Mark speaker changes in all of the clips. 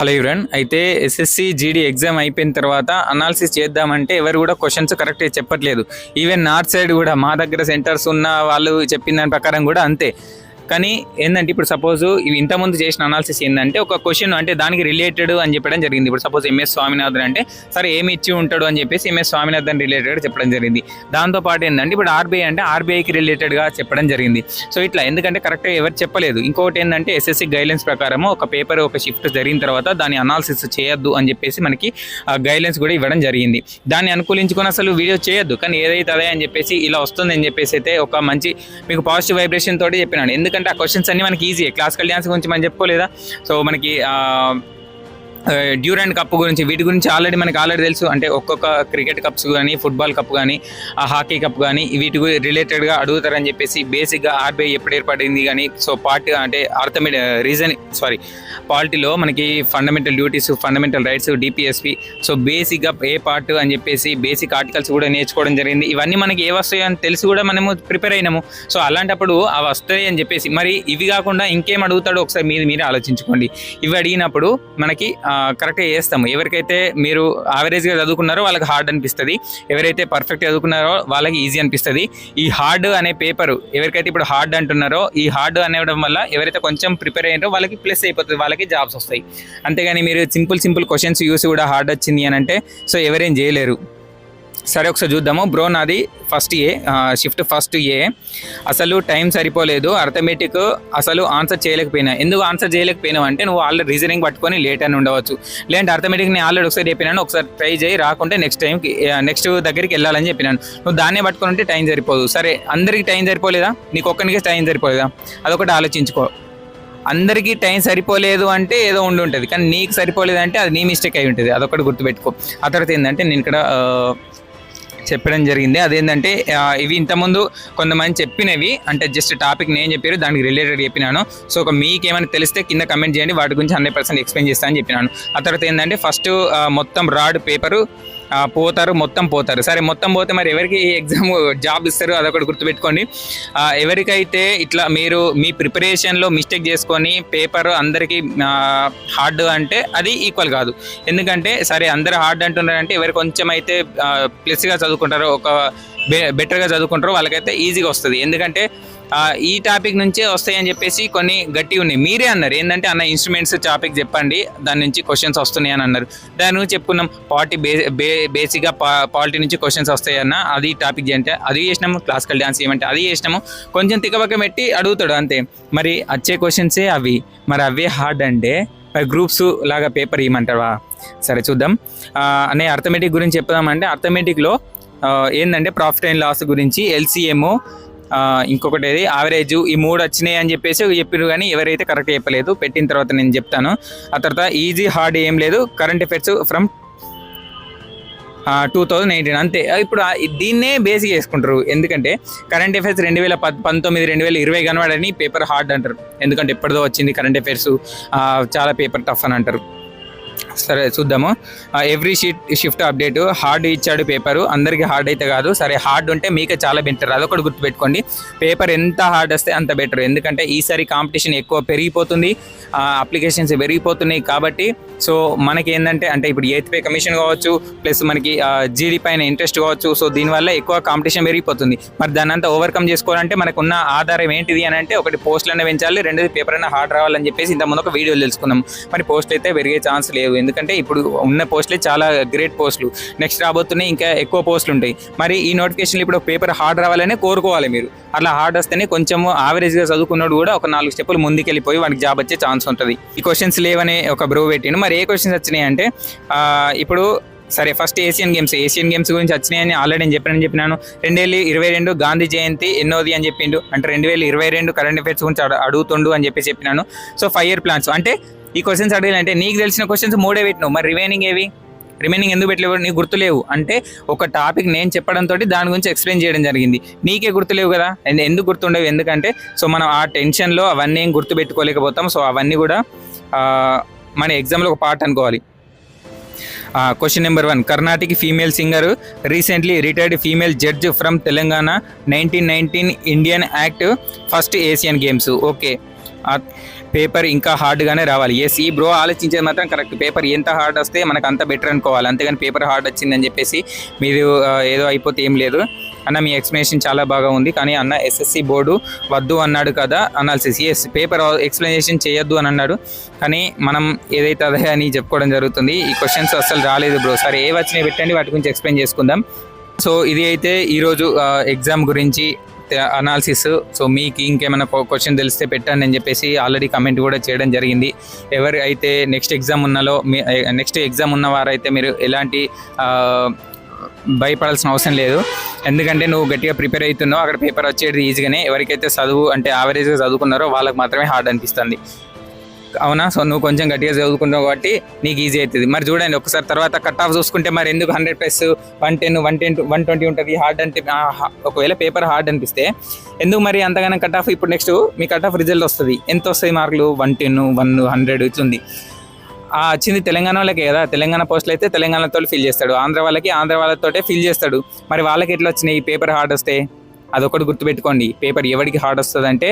Speaker 1: Hello యూరన్ అయితే SSC GD exam అయిపోయిన తర్వాత అనాలిసిస్ చేద్దామంటే ఎవరు కూడా క్వశ్చన్స్ కరెక్ట్గా చెప్పట్లేదు. ఈవెన్ నార్త్ సైడ్ కూడా మా దగ్గర సెంటర్స్ ఉన్న వాళ్ళు చెప్పిన దాని ప్రకారం కూడా అంతే. కానీ ఏంటంటే ఇప్పుడు సపోజ్ ఇవి ఇంతకుముందు చేసిన అనాలిసిస్ ఏంటంటే ఒక క్వశ్చన్ అంటే దానికి రిలేటెడ్ అని చెప్పడం జరిగింది. ఇప్పుడు సపోజ్ ఎంఎస్ స్వామినాథన్ అంటే సరే ఏమి ఇచ్చి ఉంటాడు? అని చెప్పేసి ఎంఎస్ స్వామినాథన్ రిలేటెడ్ చెప్పడం జరిగింది. దాంతో పాటు ఏంటంటే ఇప్పుడు ఆర్బీఐ అంటే ఆర్బీఐకి రిలేటెడ్గా చెప్పడం జరిగింది. సో ఇట్లా ఎందుకంటే కరెక్ట్గా ఎవరు చెప్పలేదు. ఇంకోటి ఏంటంటే ఎస్ఎస్సి గైడ్లైన్స్ ప్రకారం ఒక పేపర్ ఒక షిఫ్ట్ జరిగిన తర్వాత దాని అనాలిసిస్ చేయొద్దు అని చెప్పేసి మనకి గైడ్లైన్స్ కూడా ఇవ్వడం జరిగింది. దాన్ని అనుకూలించుకొని అసలు వీడియో చేయొద్దు. కానీ ఏదైతే అదే అని చెప్పేసి ఇలా వస్తుంది అని చెప్పేసి అయితే ఒక మంచి మీకు పాజిటివ్ వైబ్రేషన్ తోటి చెప్పినాను. ఎందుకంటే ఆ క్వశ్చన్స్ అన్ని మనకి ఈజీ క్లాసికల్ డ్యాన్స్ గురించి మనం చెప్పుకోలేదా? సో మనకి డ్యూరెంట్ కప్ గురించి వీటి గురించి ఆల్రెడీ మనకి ఆల్రెడీ తెలుసు. అంటే ఒక్కొక్క క్రికెట్ కప్స్ కానీ ఫుట్బాల్ కప్ కానీ ఆ హాకీ కప్ కానీ వీటి రిలేటెడ్గా అడుగుతారని చెప్పేసి బేసిక్గా ఆర్బీఐ ఎప్పుడు ఏర్పడింది కానీ సో పార్టీ అంటే అర్థమే రీజన్ సారీ పార్టీలో మనకి fundamental duties fundamental rights DPSP so బేసిక్గా ఏ పార్ట్ అని చెప్పేసి బేసిక్ ఆర్టికల్స్ కూడా నేర్చుకోవడం జరిగింది. ఇవన్నీ మనకి ఏ వస్తాయో అని తెలిసి కూడా మనము ప్రిపేర్ అయినాము. సో అలాంటప్పుడు అవి వస్తాయి అని చెప్పేసి మరి ఇవి కాకుండా ఇంకేం అడుగుతాడో ఒకసారి మీరు మీరే ఆలోచించుకోండి. ఇవి అడిగినప్పుడు మనకి కరెక్ట్గా చేస్తాము. ఎవరికైతే మీరు యావరేజ్గా చదువుకున్నారో వాళ్ళకి హార్డ్ అనిపిస్తుంది. ఎవరైతే పర్ఫెక్ట్ చదువుకున్నారో వాళ్ళకి ఈజీ అనిపిస్తుంది. ఈ హార్డ్ అనే పేపర్ ఎవరికైతే ఇప్పుడు హార్డ్ అంటున్నారో ఈ హార్డ్ అనేవడం వల్ల ఎవరైతే కొంచెం ప్రిపేర్ అయ్యారో వాళ్ళకి ప్లస్ అయిపోతుంది. వాళ్ళకి జాబ్స్ వస్తాయి. అంతేగాని మీరు సింపుల్ సింపుల్ క్వశ్చన్స్ యూస్ కూడా హార్డ్ వచ్చింది అని అంటే సో ఎవరేం చేయలేరు. సరే ఒకసారి చూద్దాము. బ్రో నాది first A shift first A అసలు టైం సరిపోలేదు. అర్థమెటిక్ అసలు ఆన్సర్ చేయలేకపోయినా. ఎందుకు ఆన్సర్ చేయలేకపోయినావు అంటే నువ్వు ఆల్రెడీ రీజనింగ్ పట్టుకొని లేట్ అని ఉండవచ్చు. లేదంటే అర్థమెటిక్ నేను ఆల్రెడీ ఒకసారి చెప్పినాను. ఒకసారి ట్రై చేయి రాకుంటే నెక్స్ట్ టైంకి నెక్స్ట్ దగ్గరికి వెళ్ళాలని చెప్పినాను. నువ్వు దాన్నే పట్టుకొని ఉంటే టైం సరిపోదు. సరే అందరికీ టైం సరిపోలేదా? నీకు ఒక్కరికి టైం సరిపోలేదా? అదొకటి ఆలోచించుకో. అందరికీ టైం సరిపోలేదు అంటే ఏదో ఉండి ఉంటుంది. కానీ నీకు సరిపోలేదు అంటే అది నీ మిస్టేక్ అయి ఉంటుంది. అదొకటి గుర్తుపెట్టుకో. ఆ తర్వాత ఏంటంటే నేను ఇక్కడ చెప్పడం జరిగింది. అదేంటంటే ఇవి ఇంతకుముందు కొంతమంది చెప్పినవి అంటే జస్ట్ టాపిక్ నేను చెప్పారు దానికి రిలేటెడ్ చెప్పినాను. సో ఒక మీకు ఏమైనా తెలిస్తే కింద కమెంట్ చేయండి వాటి గురించి హండ్రెడ్ పర్సెంట్ ఎక్స్ప్లెయిన్ చేస్తానని చెప్పినాను. ఆ తర్వాత ఏంటంటే ఫస్ట్ మొత్తం రాడ్ పేపరు పోతారు మొత్తం పోతారు. సరే మొత్తం పోతే మరి ఎవరికి ఎగ్జామ్ జాబ్ ఇస్తారు అదొకటి గుర్తుపెట్టుకోండి. ఎవరికైతే ఇట్లా మీరు మీ ప్రిపరేషన్లో మిస్టేక్ చేసుకొని పేపర్ అందరికీ హార్డ్ అంటే అది ఈక్వల్ కాదు. ఎందుకంటే సరే అందరు హార్డ్ అంటున్నారంటే ఎవరు కొంచెం అయితే ప్లస్గా చదువుకుంటారో ఒక బెటర్గా చదువుకుంటారో వాళ్ళకైతే ఈజీగా వస్తుంది. ఎందుకంటే ఈ టాపిక్ నుంచే వస్తాయని చెప్పేసి కొన్ని గట్టి ఉన్నాయి. మీరే అన్నారు. ఏంటంటే అన్న ఇన్స్ట్రుమెంట్స్ టాపిక్ చెప్పండి. దాని నుంచి క్వశ్చన్స్ వస్తున్నాయి అని అన్నారు. దాని గురించి చెప్పుకున్నాం పార్టీ బే బే బేసిక్గా పా పాలిటీ నుంచి క్వశ్చన్స్ వస్తాయన్న అది టాపిక్ అంటే అది చేసినాము క్లాసికల్ డ్యాన్స్ ఏమంటే అది చేసినాము. కొంచెం తిక్కబక్క పెట్టి అడుగుతాడు అంతే. మరి వచ్చే క్వశ్చన్సే అవి. మరి అవే హార్డ్ అంటే గ్రూప్స్ లాగా పేపర్ ఇవ్వమంటావా సరే చూద్దాం. అనే అర్థమెటిక్ గురించి చెప్దామంటే అర్థమెటిక్లో ఏంటంటే ప్రాఫిట్ అండ్ లాస్ గురించి ఎల్సీఎం ఇంకొకటి ఏది యావరేజ్ ఈ మూడు వచ్చినాయి అని చెప్పేసి చెప్పారు కానీ ఎవరైతే కరెక్ట్ చెప్పలేదు పెట్టిన తర్వాత నేను చెప్తాను. ఆ తర్వాత ఈజీ హార్డ్ ఏం లేదు. Current effects from two thousand eighteen అంతే. ఇప్పుడు దీన్నే బేసిక్ చేసుకుంటారు. ఎందుకంటే కరెంట్ అఫైర్స్ రెండు వేల పంతొమ్మిది రెండు వేల ఇరవై కనబడని పేపర్ హార్డ్ అంటారు. ఎందుకంటే ఎప్పటిదో వచ్చింది కరెంట్ అఫైర్స్ చాలా పేపర్ టఫ్ అని అంటారు. సరే చూద్దాము. Every sheet shift update hard ఇచ్చాడు పేపరు అందరికీ హార్డ్ అయితే కాదు. సరే హార్డ్ ఉంటే మీకే చాలా బెటర్ అదొకటి గుర్తుపెట్టుకోండి. పేపర్ ఎంత హార్డ్ వస్తే అంత బెటర్ ఎందుకంటే ఈసారి కాంపిటీషన్ ఎక్కువ పెరిగిపోతుంది. అప్లికేషన్స్ పెరిగిపోతున్నాయి కాబట్టి సో మనకి ఏంటంటే అంటే ఇప్పుడు ఎయిత్ పే కమిషన్ కావచ్చు ప్లస్ మనకి జీడీ పైన ఇంట్రెస్ట్ కావచ్చు సో దీనివల్ల ఎక్కువ కాంపిటీషన్ పెరిగిపోతుంది. మరి దాన్ని అంతా ఓవర్కమ్ చేసుకోవాలంటే మనకున్న ఆధారం ఏంటిది అని అంటే ఒకటి పోస్టులనే పెంచాలి రెండోది పేపర్ అయినా హార్డ్ రావాలని చెప్పేసి ఇంతకుముందు ఒక వీడియోలు తెలుసుకున్నాం. మరి పోస్ట్ అయితే పెరిగే ఛాన్స్ లేవు ఎందుకంటే ఇప్పుడు ఉన్న పోస్టులే చాలా గ్రేట్ పోస్టులు. నెక్స్ట్ రాబోతున్నాయి ఇంకా ఎక్కువ పోస్టులు ఉంటాయి. మరి ఈ నోటిఫికేషన్లు ఇప్పుడు పేపర్ హార్డ్ రావాలనే కోరుకోవాలి మీరు. అలా హార్డ్ వస్తేనే కొంచెం యావరేజ్గా చదువుకున్నాడు కూడా ఒక నాలుగు స్టెప్పులు ముందుకెళ్ళిపోయి వానికి జాబ్ వచ్చే ఛాన్స్ ఉంటుంది. ఈ క్వశ్చన్స్ లేవనే ఒక బ్రో పెట్టిండు. మరి ఏ క్వశ్చన్స్ వచ్చినాయి అంటే ఇప్పుడు సరే first Asian Games Asian Games గురించి వచ్చినాయని ఆల్రెడీ నేను చెప్పానని చెప్పినాను. రెండు వేల ఇరవై రెండు గాంధీ జయంతి ఎన్నోది అని చెప్పిండు. అంటే రెండు వేల ఇరవై రెండు కరెంట్ అఫైర్స్ గురించి అడుగుతుండు అని చెప్పి చెప్పినాను. సో ఫైవ్ ఇయర్ ప్లాన్స్ అంటే ఈ క్వశ్చన్స్ అడగాలంటే నీకు తెలిసిన క్వశ్చన్స్ మూడే పెట్టినావు. మరి రిమైనింగ్ ఏవి? రిమైనింగ్ ఎందుకు పెట్టలేవు? నీకు గుర్తులేవు అంటే ఒక టాపిక్ నేను చెప్పడంతో దాని గురించి ఎక్స్ప్లెయిన్ చేయడం జరిగింది. నీకే గుర్తులేవు కదా? ఎందు- ఎందుకు గుర్తుండవు? ఎందుకంటే సో మనం ఆ టెన్షన్లో అవన్నీ ఏం గుర్తు పెట్టుకోలేకపోతాం. సో అవన్నీ కూడా మన ఎగ్జామ్లో ఒక పార్ట్ అనుకోవాలి. Question number one Karnataka female singer recently retired female judge from Telangana nineteen nineteen Indian act first Asian Games okay paper ఇంకా హార్డ్గానే రావాలి. ఎస్ ఈ బ్రో ఆలోచించేది మాత్రం కరెక్ట్. పేపర్ ఎంత హార్డ్ వస్తే మనకు అంత బెటర్ అనుకోవాలి. అంతేగాని పేపర్ హార్డ్ వచ్చిందని చెప్పేసి మీరు ఏదో అయిపోతే ఏం లేదు. అన్న మీ ఎక్స్ప్లెనేషన్ చాలా బాగా ఉంది. కానీ అన్న ఎస్ఎస్సి బోర్డు వద్దు అన్నాడు కదా అనాలిసిస్. ఎస్ పేపర్ ఎక్స్ప్లెనేషన్ చేయొద్దు అని అన్నాడు. కానీ మనం ఏదైతే అదే అని చెప్పుకోవడం జరుగుతుంది. ఈ క్వశ్చన్స్ అసలు రాలేదు బ్రో. సరే ఏ వచ్చినాయి పెట్టండి. వాటి గురించి ఎక్స్ప్లెయిన్ చేసుకుందాం. సో ఇది అయితే ఈరోజు ఎగ్జామ్ గురించి అనాలిసిస్ సో మీకు ఇంకేమైనా క్వశ్చన్ తెలిస్తే పెట్టండి అని చెప్పేసి ఆల్రెడీ కమెంట్ కూడా చేయడం జరిగింది. ఎవరు అయితే నెక్స్ట్ ఎగ్జామ్ ఉన్నాలో మీ నెక్స్ట్ ఎగ్జామ్ ఉన్నవారైతే మీరు ఎలాంటి భయపడాల్సిన అవసరం లేదు. ఎందుకంటే నువ్వు గట్టిగా ప్రిపేర్ అవుతున్నావు అక్కడ పేపర్ వచ్చేది ఈజీగానే ఎవరికైతే చదువు అంటే యావరేజ్గా చదువుకున్నారో వాళ్ళకి మాత్రమే హార్డ్ అనిపిస్తుంది. అవునా? సో నువ్వు కొంచెం గట్టిగా చదువుకుంటావు కాబట్టి నీకు ఈజీ అవుతుంది. మరి చూడండి ఒకసారి తర్వాత కట్ ఆఫ్ చూసుకుంటే మరి ఎందుకు hundred plus one ten one ten one twenty ఉంటుంది? హార్డ్ అంటే ఒకవేళ పేపర్ హార్డ్ అనిపిస్తే ఎందుకు మరి అంతగానో కట్ ఆఫ్ ఇప్పుడు నెక్స్ట్ మీ కట్ ఆఫ్ రిజల్ట్ వస్తుంది. ఎంత వస్తాయి మార్కులు? వన్ టెన్ వన్ హండ్రెడ్ ఇట్లుంది. ఆ వచ్చింది తెలంగాణ వాళ్ళకే కదా? తెలంగాణ పోస్టులు అయితే తెలంగాణతో ఫిల్ చేస్తాడు. ఆంధ్ర వాళ్ళకి ఆంధ్ర వాళ్ళతోటే ఫిల్ చేస్తాడు. మరి వాళ్ళకి ఎట్లా వచ్చినాయి? పేపర్ హార్డ్ వస్తే? అదొకటి గుర్తుపెట్టుకోండి. పేపర్ ఎవరికి హార్డ్ వస్తుంది అంటే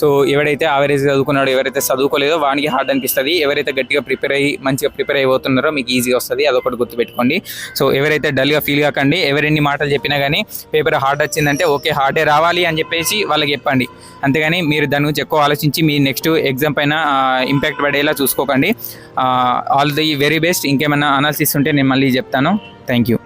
Speaker 1: సో ఎవడైతే యావరేజ్ చదువుకున్నాడో ఎవరైతే చదువుకోలేదో వానికి హార్డ్ అనిపిస్తుంది. ఎవరైతే గట్టిగా ప్రిపేర్ అయ్యి మంచిగా ప్రిపేర్ అయిపోతున్నారో మీకు ఈజీగా వస్తుంది. అదొకటి గుర్తుపెట్టుకోండి. సో ఎవరైతే డల్గా ఫీల్ కాకండి ఎవరెన్ని మాటలు చెప్పినా కానీ పేపర్ హార్డ్ వచ్చిందంటే ఓకే హార్డే రావాలి అని చెప్పేసి వాళ్ళకి చెప్పండి. అంతేగాని మీరు దాని గురించి ఎక్కువ ఆలోచించి మీ నెక్స్ట్ ఎగ్జామ్ పైన ఇంపాక్ట్ పడేలా చూసుకోకండి. ఆల్ ది వెరీ బెస్ట్ ఇంకేమైనా అనాలిసిస్ ఉంటే నేను మళ్ళీ చెప్తాను. Thank you